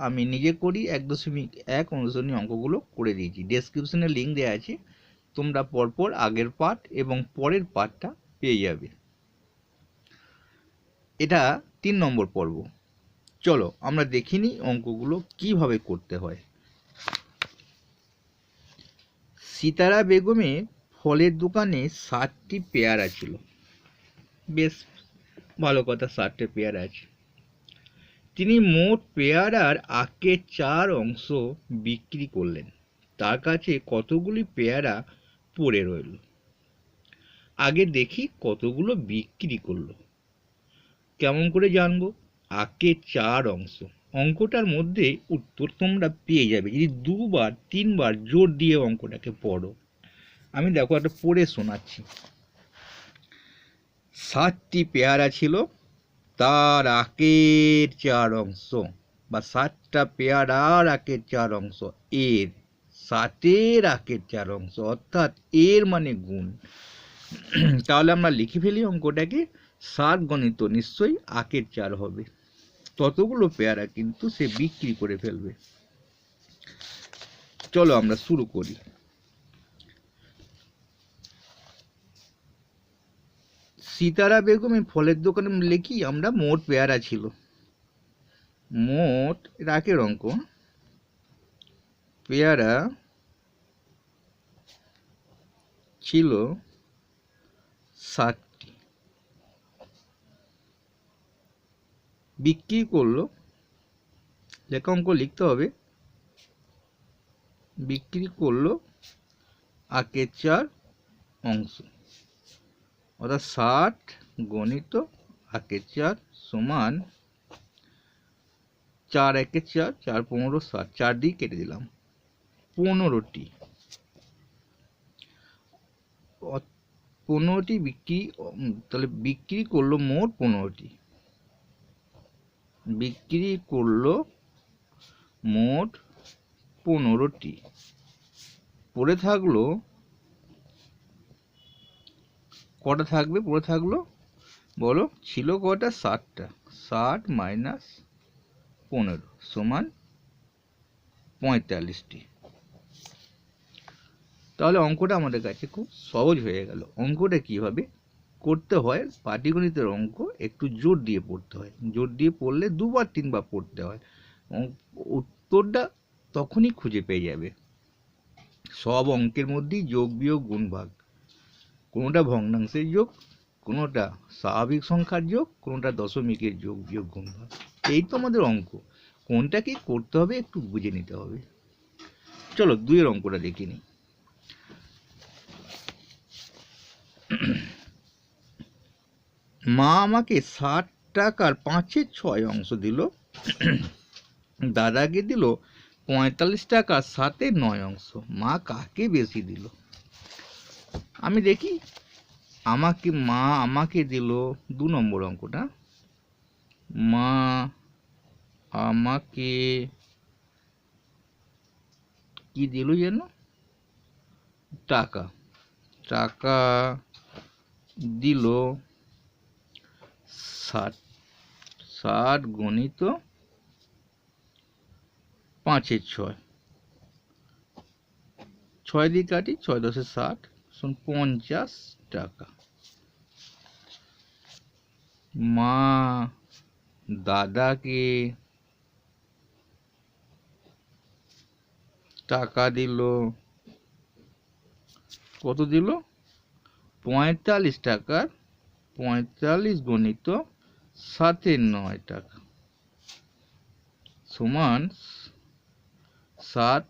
আমি নিজে করি, এক দশমিক এক অনুসরণী অঙ্কগুলো করে দিয়েছি। ডেসক্রিপশনে লিঙ্ক দেওয়া আছে। তোমরা পরপর আগের পার্ট এবং পরের পার্টটা পেয়ে যাবে। এটা তিন নম্বর পর্ব। চলো, আমরা দেখিনি অঙ্কগুলো কীভাবে করতে হয়। সীতারা বেগমে ফলের দোকানে ষাটটি পেয়ারা ছিল। বেশ ভালো কথা, ষাটটি পেয়ারা আছে। তিনি মোট পেয়ারার আঁকের চার অংশ বিক্রি করলেন। তার কাছে কতগুলি পেয়ারা পড়ে রইল? আগে দেখি কতগুলো বিক্রি করল। কেমন করে জানব? আঁকের চার অংশ। অঙ্কটার মধ্যে উত্তর তোমরা পেয়ে যাবে। যদি দুবার, তিনবার জোর দিয়ে অঙ্কটাকে পড়ো। আমি দেখো একটা পড়ে শোনাচ্ছি। সাতটি পেয়ারা ছিল। তার আকের চার অংশ বা সাতটা পেয়ারার আঁকের চার অংশ। এর সাতের আঁকের চার অংশ, অর্থাৎ এর মানে গুণ। তাহলে আমরা লিখে ফেলি অঙ্কটাকে ষাট গণিত নিশ্চয়ই আঁকের চার হবে। ততগুলো পেয়ারা কিন্তু সে বিক্রি করে ফেলবে। চলো আমরা শুরু করি। সীতারা বেগমের ফলের দোকানে লিখি আমরা মোট পেয়ারা ছিল। মোট রাকের অঙ্ক। পেয়ারা ছিল ষাটটি। বিক্রি করল, লেখা অঙ্ক লিখতে হবে। বিক্রি করল আকের চার অংশ। অর্থাৎ ষাট, গণিত আকের চার সমান চার একের চার চার পনেরো, ষাট। চার দিয়ে কেটে দিলাম। পনেরোটি। পনেরোটি বিক্রি তাহলে বিক্রি করল মোট পনেরোটি। বিক্রি করল মোট পনেরোটি। পড়ে থাকল কটা থাকবে? পড়ে থাকল? বলো, ছিল কটা? ষাটটা ষাট মাইনাস পনেরো সমান পঁয়তাল্লিশটি। তাহলে অঙ্কটা আমাদের কাছে খুব সহজ হয়ে গেল। অঙ্কটা কীভাবে করতে হয়? পাটিগণিতের অঙ্ক একটু জোর দিয়ে পড়তে হয়। জোর দিয়ে পড়লে দুবার, তিনবার পড়তে হয়। উত্তরটা তখনই খুঁজে পেয়ে যাবে। সব অঙ্কের মধ্যেই যোগ বিয়োগ গুণ ভাগ কোনোটা ভগ্নাংশের যোগ, কোনোটা স্বাভাবিক সংখ্যার যোগ, কোনোটা দশমিকের যোগ বিয়োগ গুণ এই তো আমাদের অঙ্ক। কোনটা কি করতে হবে একটু বুঝে নিতে হবে। চলো দুইয়ের অঙ্কটা দেখে নিই। মা আমাকে ষাট টাকার পাঁচের ছয় অংশ দিল। দাদাকে দিল পঁয়তাল্লিশ টাকার সাতের নয় অংশ। মা কাকে বেশি দিল? আমি দেখি, আমাকে মা আমাকে দিল দু নম্বর অঙ্কটা। মা আমাকে কি দিল যেন? টাকা। টাকা দিল ষাট। ষাট গণিত পাঁচের ছয়। ছয় দিয়ে কাটি, ছয় দশে ষাট। পঞ্চাশ টাকা। মা, দাদাকে টাকা দিল। কত দিল? পঁয়তাল্লিশ টাকার পঁয়তাল্লিশ গণিত সাথে নয় টাকা। সমান সাত,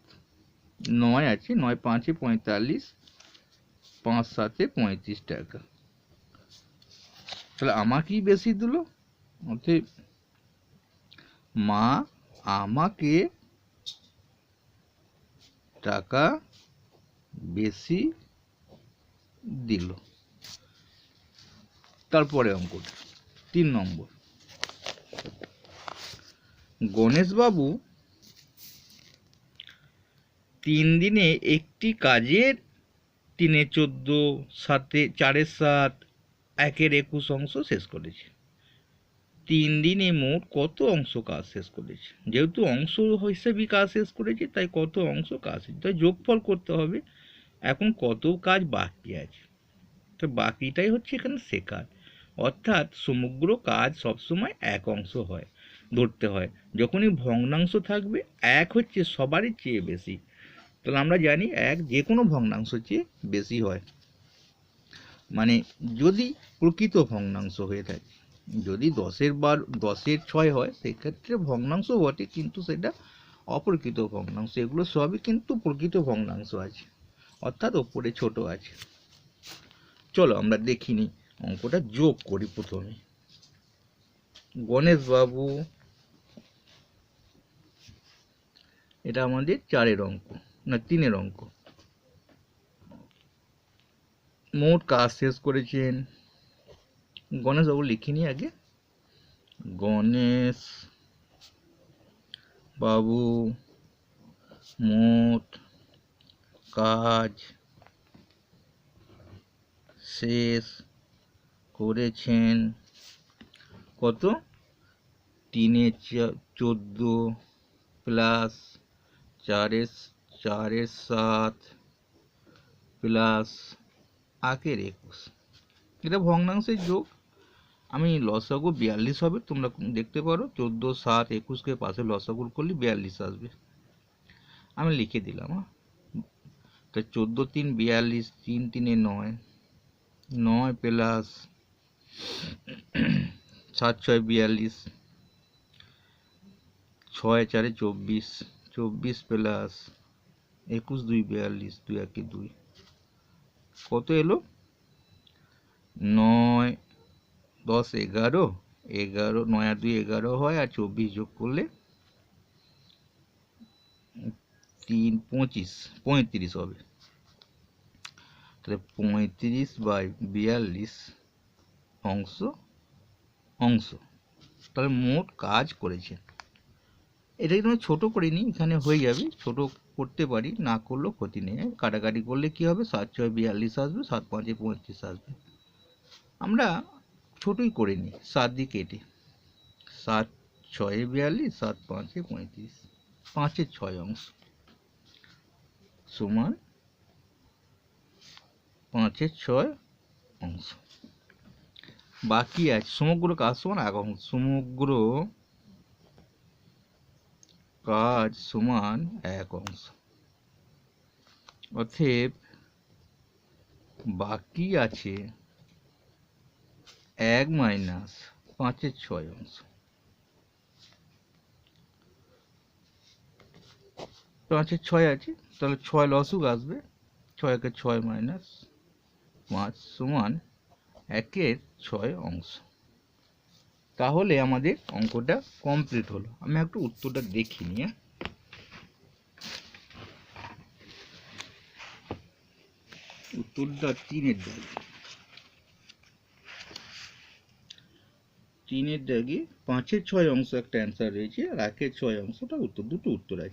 নয় আছে, নয় পাঁচে পঁয়তাল্লিশ পাঁচ সাতে পঁয়ত্রিশ টাকা। তাহলে আমাকেই বেশি দিল? অতএব মা আমাকে টাকা বেশি দিল। তারপরে অঙ্কটা। তিন নম্বর। গণেশবাবু তিন দিনে একটি কাজের তিনে চোদ্দ, সাতে চারের সাত, একের একুশ অংশ শেষ করেছে। তিন দিনে মোট কত অংশ কাজ শেষ করেছে? যেহেতু অংশ হিসেবেই কাজ শেষ করেছে, তাই কত অংশ কাজ তাই যোগফল করতে হবে। এখন কত কাজ বাকি আছে? তো বাকিটাই হচ্ছে এখানে শেখার। অর্থাৎ সমগ্র কাজ সবসময় এক অংশ হয়, ধরতে হয়। যখনই ভগ্নাংশ থাকবে, এক হচ্ছে সবারই চেয়ে বেশি। তাহলে আমরা জানি এক যে কোনো ভগ্নাংশ চেয়ে বেশি হয়। মানে যদি প্রকৃত ভগ্নাংশ হয়ে থাকে, যদি দশের বার, দশের ছয় হয়, সেক্ষেত্রে ভগ্নাংশ বটে, কিন্তু সেটা অপ্রকৃত ভগ্নাংশ। এগুলো সবই কিন্তু প্রকৃত ভগ্নাংশ আছে, অর্থাৎ ওপরে ছোট আছে। চলো আমরা দেখিনি অঙ্কটা যোগ করি প্রথমে। গণেশ বাবু এটা আমাদের চারের অঙ্ক। না তিনের অঙ্ক। মোট কাজ শেষ করেছেন। গণেশ বাবু লিখিনি আগে? গণেশ বাবু, মোট কাজ শেষ করেছেন। কত? তিনে চোদ্দ প্লাস চারের চারের সাত প্লাস আকের একুশ। এটা ভগ্নাংশের যোগ। আমি লসাগু বিয়াল্লিশ হবে, তোমরা দেখতে পারো। চোদ্দ, সাত, একুশকে পাশে লসাগুর করলে বিয়াল্লিশ আসবে। আমি লিখে দিলাম হ্যাঁ। তা চোদ্দ, তিন, বিয়াল্লিশ, তিন, তিনে নয়। নয় প্লাস সাত, ছয়, বিয়াল্লিশ। ছয়, চারে চব্বিশ। চব্বিশ প্লাস একুশ দুই বিয়াল্লিশ দুই একে দুই। কত এলো? নয়, দশ এগারো এগারো, নয় আর দুই এগারো হয় আর চব্বিশ যোগ করলে তিন পঁচিশ, পঁয়ত্রিশ হবে। তাহলে পঁয়ত্রিশ বাই বিয়াল্লিশ অংশ অংশ। তাহলে মোট কাজ করেছে। এটা কিন্তু ছোটো করিনি, এখানে হয়ে যাবে। ছোট করতে পারি, না করলেও ক্ষতি নেই। কাটাকাটি করলে কি হবে? সাত ছয় বিয়াল্লিশ আসবে, সাত পাঁচে পঁয়ত্রিশ আসবে। আমরা ছোটোই করে নিই, সাত দিয়ে কেটে। সাত ছয়ে বিয়াল্লিশ, সাত পাঁচে পঁয়ত্রিশ পাঁচের ছয় অংশ। সমান পাঁচের ছয় অংশ। বাকি আছে, সমগ্র কাজ সমান এক অংশ। সমগ্র কাজ সমান এক অংশ। অতএব বাকি আছে এক মাইনাস পাঁচের ছয় অংশ। পাঁচের ছয় আছে, তাহলে ছয় লসুক আসবে। ছয় একে ছয় মাইনাস পাঁচ সমান একের ছয় অংশ। তাহলে আমাদের অঙ্কটা কমপ্লিট হলো। আমি একটু উত্তরটা দেখিনি হ্যাঁ। উত্তরটা তিনের দাগে। তিনের দাগে পাঁচের ছয় অংশ একটা অ্যান্সার রয়েছে, আর একের ছয় অংশটা উত্তর, দুটো উত্তর আছে।